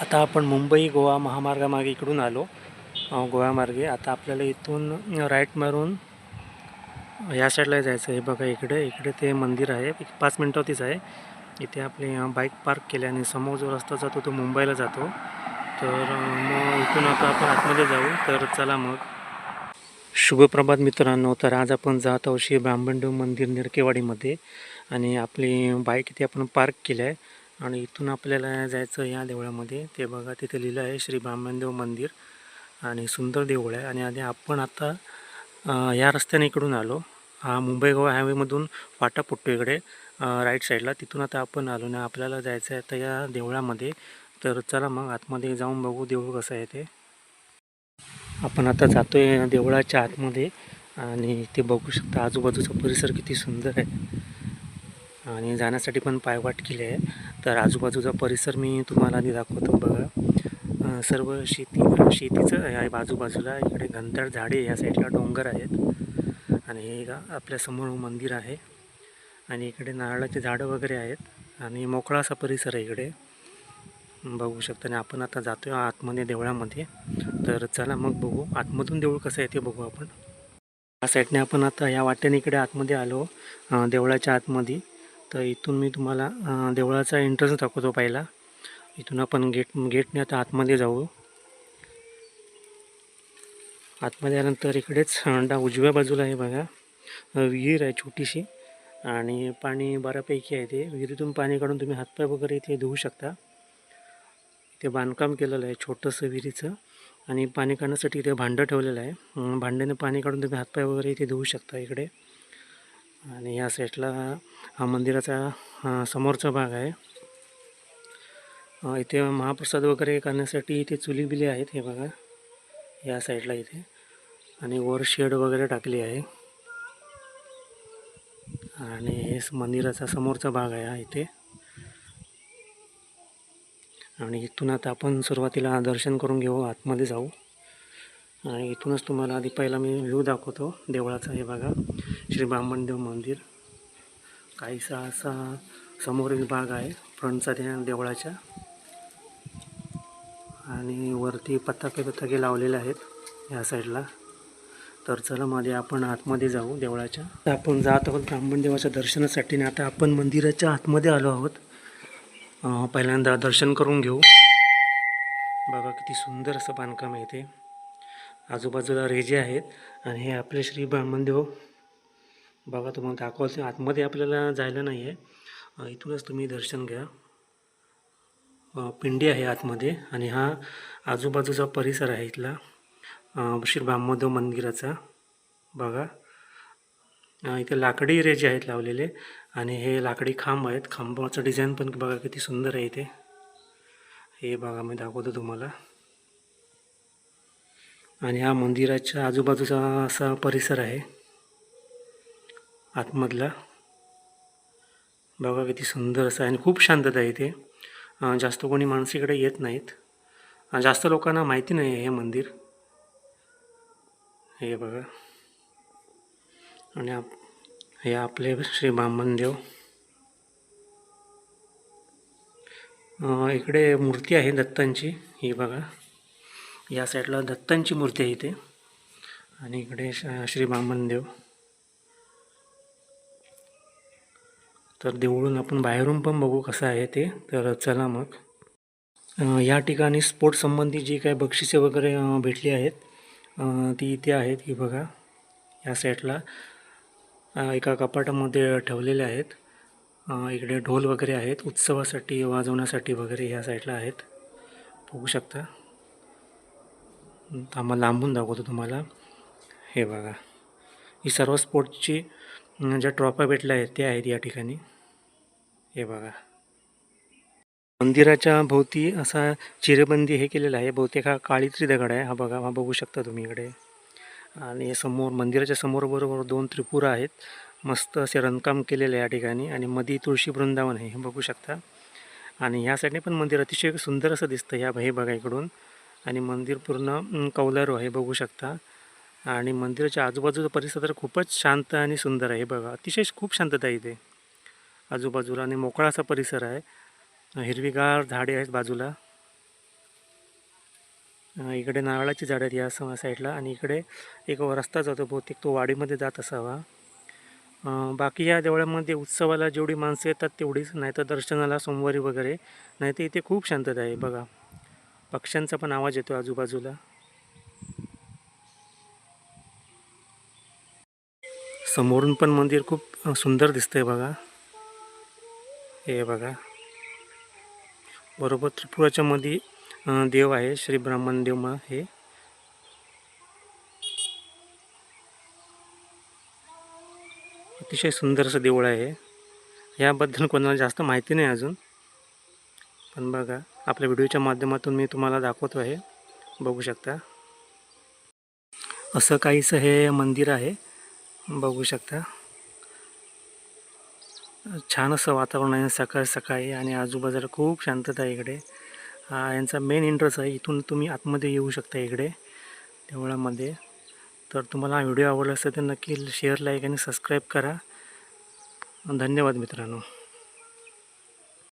आता आपण मुंबई गोवा महामार्गामागे इकडून आलो. गोव्यामार्गे. आता आपल्याला इथून राईट मारून ह्या साईडला जायचं आहे बघा इकडे. इकडे ते मंदिर आहे. एक पाच मिनटावरतीच आहे. इथे आपले बाईक पार्क केले आणि समोर जो रस्ता जातो तो मुंबईला जातो. तर मग इथून आता आपण आतमध्ये जाऊ. तर चला मग. शुभप्रभात मित्रांनो. तर आज आपण जात आहोत श्री ब्राह्मणदेव मंदिर निरकेवाडीमध्ये. आणि आपली बाईक इथे आपण पार्क केली आहे. आणि इथून आपल्याला जायचं या देवळामध्ये. ते बघा तिथे लिहिलं आहे श्री ब्राह्मणदेव मंदिर आणि सुंदर देऊळ आहे. आणि आधी आपण आता या रस्त्याने इकडून आलो. हा मुंबई गोवा हायवेमधून फाटा पुट्टो इकडे राईट साईडला तिथून आता आपण आलो ना आपल्याला जायचं आहे आता या देवळामध्ये. तर चला मग आतमध्ये जाऊन बघू देऊळ कसं आहे ते. आपण आता जातो आहे देवळाच्या आतमध्ये आणि ते बघू शकता आजूबाजूचा परिसर किती सुंदर आहे. आणि जाण्यासाठी पण पायवाट केली आहे. तर आजूबाजूचा परिसर मी तुम्हाला आधी दाखवतो बघा. सर्व शेती शेतीचं आहे. बाजूबाजूला इकडे घनदाट झाडे या साईडला डोंगर आहेत. आणि हे आपल्यासमोर मंदिर आहे. आणि इकडे नारळाचे झाडं वगैरे आहेत. आणि मोकळा असा परिसर आहे इकडे. बघू शकता. आणि आपण आता जातोय आतमध्ये देवळामध्ये. तर चला मग बघू. आतमधून देऊळ कसं आहे ते बघू आपण. या साईडने आपण आता या वाट्याने इकडे आतमध्ये आलो. देवळाच्या आतमध्ये. तर इथून मी तुम्हाला देवळाचा एंट्रन्स दाखवतो पहिला. इथून आपण गेट गेटने आता आतमध्ये जाऊ. आतमध्ये आल्यानंतर इकडेच अं, डा उजव्या बाजूला आहे बघा. विहीर आहे छोटीशी आणि पाणी बऱ्यापैकी आहे ते. विहिरीतून पाणी काढून तुम्ही हातपाय वगैरे इथे धुवू शकता. इथे बांधकाम केलेलं आहे छोटंसं विहिरीचं आणि पाणी काढण्यासाठी इथे भांडं ठेवलेलं आहे. भांड्याने पाणी काढून तुम्ही हातपाय वगैरे इथे धुवू शकता इकडे. आणि या साईडला हा मंदिराचा समोरचा भाग आहे. इथे महाप्रसाद वगैरे करण्यासाठी इथे चुली बिली आहेत हे बघा या साईडला इथे. आणि वर शेड वगैरे टाकली आहे. आणि हे मंदिराचा समोरचा भाग आहे हा इथे. आणि इथून आता आपण सुरुवातीला दर्शन करून घेऊ आतमध्ये जाऊ. आणि इथूनच तुम्हाला आधी पहिला मी व्ह्यू दाखवतो. देवळाचा हे बघा. श्री ब्राह्मणदेव मंदिर. काहीसा असा समोरील भाग आहे. फ्रंटचा त्या देवळाच्या. आणि वरती पताके पताके लावलेले आहेत या साईडला. तर चला मध्ये आपण आतमध्ये जाऊ देवळाच्या. तर आपण जात आहोत ब्राह्मणदेवाच्या दर्शनासाठी आणि आता आपण मंदिराच्या आतमध्ये आलो आहोत. पहिल्यांदा दर्शन करून घेऊ. बघा किती सुंदर असं बांधकाम आहे ते आजूबाजूला रेजे आहेत आणि हे आपले श्री ब्राह्मणदेव हो. बघा तुम्हाला दाखवते. आतमध्ये आपल्याला जायला नाही आहे. इथूनच तुम्ही दर्शन घ्या. पिंडी आहे आतमध्ये आणि हा आजूबाजूचा परिसर आहे इथला. श्री ब्राह्मणदेव मंदिराचा. बघा. इथे लाकडी रेजे आहेत लावलेले आणि हे लाकडी खांब आहेत. खांबाचं डिझाईन पण बघा किती सुंदर आहे इथे. हे बघा मी दाखवतो तुम्हाला. आणि हा मंदिराच्या आजूबाजूचा असा परिसर आहे. आतमधला. बघा किती सुंदर असं आहे आणि खूप शांतता आहे इथे. जास्त कोणी माणसं इकडे येत नाहीत. जास्त लोकांना माहिती नाही आहे हे मंदिर. हे बघा. आणि आप हे आपले श्री ब्राह्मणदेव इकडे मूर्ती आहे दत्तांची. ही बघा. या साईडला दत्तांची मूर्ती आहे इथे. आणि इकडे श- श्री ब्राह्मणदेव तर देवळून आपण बाहेरून पण बघू कसं आहे ते. तर चला मग. या ठिकाणी स्पोर्टसंबंधी जी काही बक्षिसे वगैरे भेटली आहेत ती इथे आहेत ही बघा. या साईडला एका कपाटामध्ये ठेवलेले आहेत. इकडे ढोल वगैरे आहेत. उत्सवासाठी वाजवण्यासाठी वगैरे ह्या साईडला आहेत. बघू शकता. थांबा लांबून दाखवतो तुम्हाला. हे बघा. ही सर्व स्पोर्ट्सची ज्या ट्रॉफ्या भेटल्या आहेत त्या आहेत या ठिकाणी. हे बघा. मंदिराच्या भोवती असा चिरेबंदी हे केलेलं आहे. बहुतेक हा काळीत्री दगड आहे. हा बघा हा बघू शकता तुम्ही इकडे. आणि समोर मंदिराच्या समोर बरोबर दोन त्रिपुरा आहेत. मस्त असे रंगकाम केलेले आहे या ठिकाणी. आणि मध्ये तुळशी वृंदावन आहे. हे बघू शकता. आणि ह्या साईडने पण मंदिर अतिशय सुंदर असं दिसतं. ह्या हे बघा इकडून. आणि मंदिर पूर्ण कौलारू आहे बघू शकता. आणि मंदिराच्या आजूबाजूचा परिसर तर खूपच शांत आणि सुंदर आहे बघा. अतिशय खूप शांतता आहे इथे. आजूबाजूला आणि मोकळा असा परिसर आहे. हिरवीगार झाडे आहेत बाजूला. इकडे नारळाची झाडं आहेत या स- साईडला आणि इकडे एक रस्ता जातो बहुतेक तो वाडीमध्ये जात असावा. बाकी या देवळामध्ये उत्सवाला जेवढी माणसं येतात तेवढीच नाही तर दर्शनाला सोमवारी वगैरे. नाही तर इथे खूप शांतता आहे बघा. पक्ष्यांचा पण आवाज येतो आजूबाजूला. समोरून पण मंदिर खूप सुंदर दिसतंय बघा. हे बघा. बरोबर त्रिपुराच्या मध्ये देव आहे श्री ब्राह्मण देव हे. अतिशय सुंदर असं देऊळ आहे. याबद्दल कोणाला जास्त माहिती नाही अजून. पण बघा आपल्या व्हिडिओच्या माध्यमातून मी तुम्हाला दाखवतो आहे. बघू शकता. असं काहीसं हे मंदिर आहे. बघू शकता. छान असं वातावरण आहे. सकाळ सकाळी आणि आजूबाजूला खूप शांतता आहे इकडे. यांचा मेन इंटरेस्ट आहे. इथून तुम्ही आतमध्ये येऊ शकता इकडे देवळामध्ये. तर तुम्हाला हा व्हिडिओ आवडला असेल तर नक्की शेअर लाईक आणि सबस्क्राईब करा. धन्यवाद मित्रांनो.